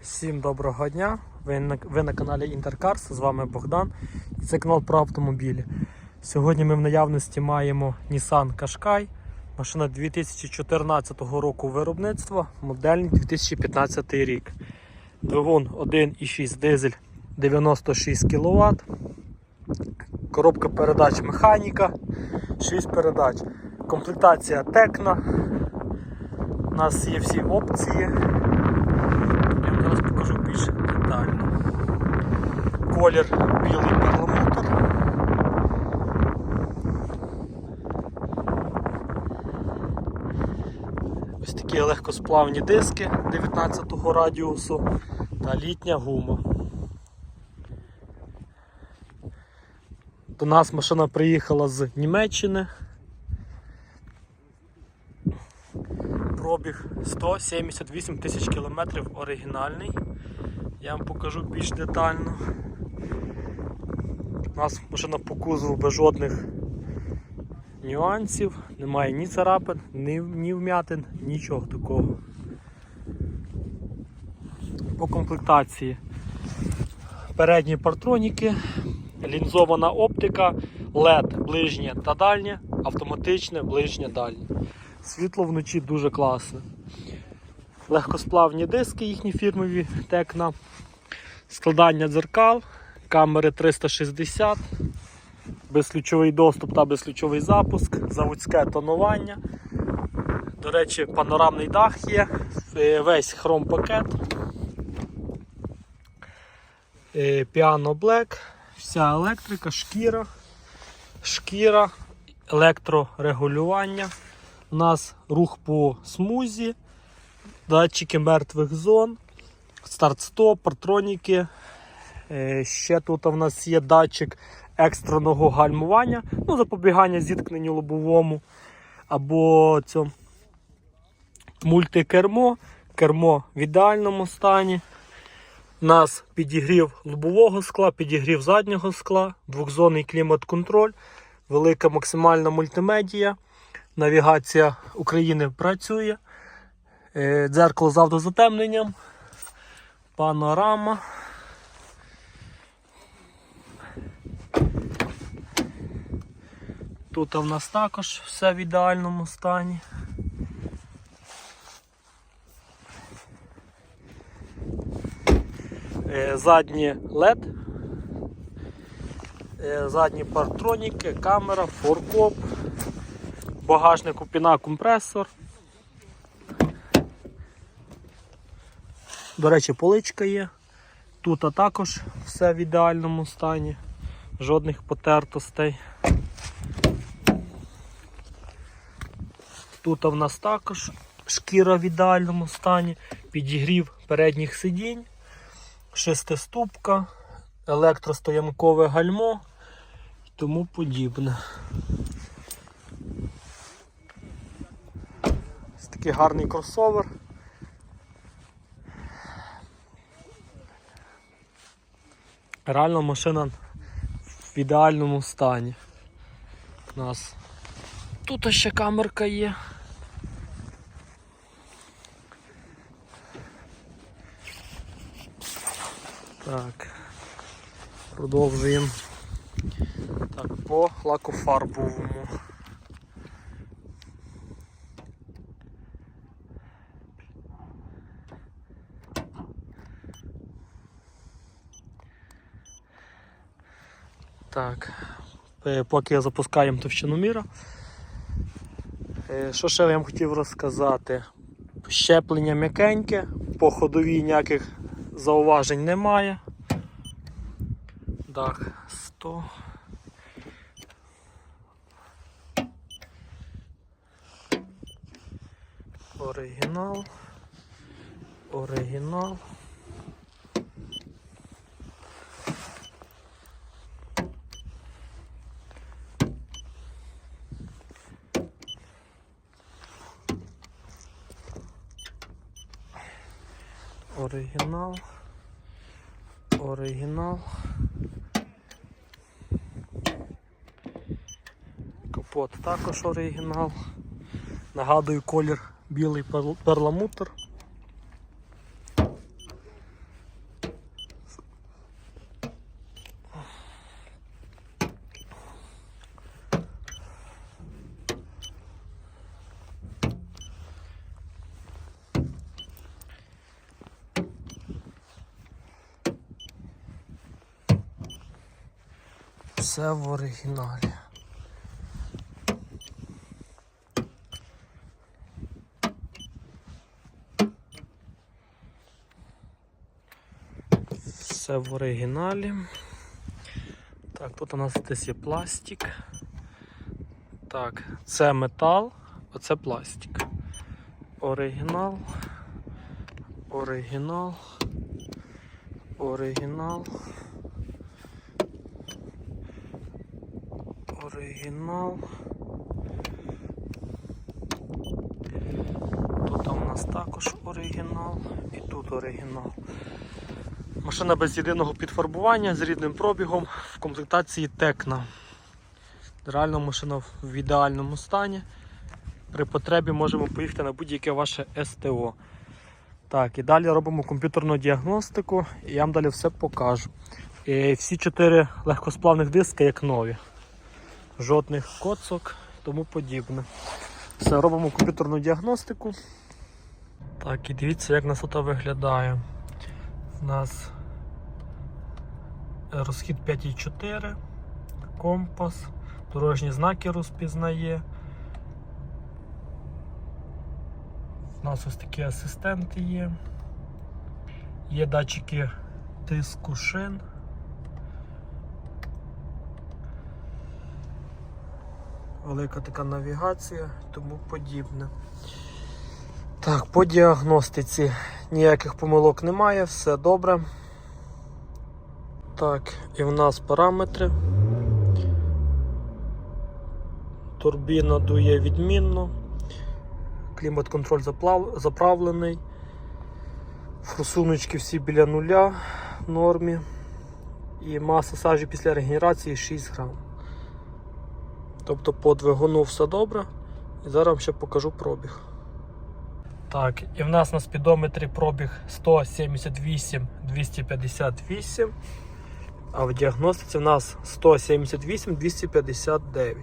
Всім доброго дня! Ви на, ви на каналі Інтеркарс, з вами Богдан і це канал про автомобілі. Сьогодні ми в наявності маємо Nissan Qashqai, машина 2014 року виробництва, модельний 2015 рік. Двигун 1,6 дизель 96 кВт. Коробка передач механіка, 6 передач. Комплектація Текна. У нас є всі опції. Я вам зараз покажу більш детально. Колір білий перламутр. Ось такі легкосплавні диски 19-го радіусу та літня гума. До нас машина приїхала з Німеччини. Пробіг 178 тисяч кілометрів оригінальний. Я вам покажу більш детально. У нас машина по кузову без жодних нюансів, немає ні царапин, ні, ні вмятин, нічого такого. По комплектації передні партроніки, лінзована оптика, LED ближнє та дальнє, автоматичне ближнє дальнє. Світло вночі дуже класне. Легкосплавні диски їхні фірмові Текна, складання дзеркал, камери 360, безключовий доступ та безключовий запуск, заводське тонування. До речі, панорамний дах є, е, весь хром пакет. Піано Black, вся електрика, шкіра, шкіра, електрорегулювання. У нас рух по смузі, датчики мертвих зон, старт-стоп, партроніки. Е, Ще тут у нас є датчик екстреного гальмування, ну, запобігання зіткненню лобовому. Або цьому мультикермо, кермо в ідеальному стані. У нас підігрів лобового скла, підігрів заднього скла, двохзонний клімат-контроль, велика максимальна мультимедія. Навігація України працює. Е, Дзеркало з автозатемненням. Панорама. Тут у нас також все в ідеальному стані. Е, Задні LED, Е, задні партроніки, камера, форкоп, багажник піна компресор. До речі, поличка є. Тут а також все в ідеальному стані, жодних потертостей. Тут в нас також шкіра в ідеальному стані, підігрів передніх сидінь, шестиступка, електростоянкове гальмо і тому подібне. Ось такий гарний кросовер. Реально машина в ідеальному стані. У нас тут ще камерка є. Так, продовжуємо. Так, по лакофарбовому. Так, е, поки запускаємо товщиноміра. Е, Що ще я вам хотів розказати? Щеплення м'якеньке, по ходовій ніяких зауважень немає. Дах 100. Оригінал. Оригінал. Оригінал. Оригінал. Капот також оригінал. Нагадую колір білий перл- перламутр. Все в оригіналі. Все в оригіналі. Так, тут у нас десь є пластик. Так, це метал, оце пластик. Оригінал. Оригінал. Оригінал. Оригінал. Тут у нас також оригінал і тут оригінал. Машина без єдиного підфарбування з рідним пробігом в комплектації Текна. Реально машина в ідеальному стані. При потребі можемо поїхати на будь-яке ваше СТО. Так, і далі робимо комп'ютерну діагностику і я вам далі все покажу. І всі чотири легкосплавних диски як нові. Жодних коцок тому подібне. Все, робимо комп'ютерну діагностику. Так, і дивіться, як нас тут виглядає. У нас розхід 5,4, компас, дорожні знаки розпізнає. У нас ось такі асистенти є. Є датчики тиску шин. Велика така навігація тому подібне. Так, по діагностиці ніяких помилок немає, все добре. Так, і в нас параметри. Турбіна дує відмінно. Клімат-контроль заправлений. Форсуночки всі біля нуля в нормі. І маса сажі після регенерації 6 грам. Тобто по двигуну все добре. І зараз вам ще покажу пробіг. Так, і в нас на спідометрі пробіг 178 258. А в діагностиці в нас 178 259.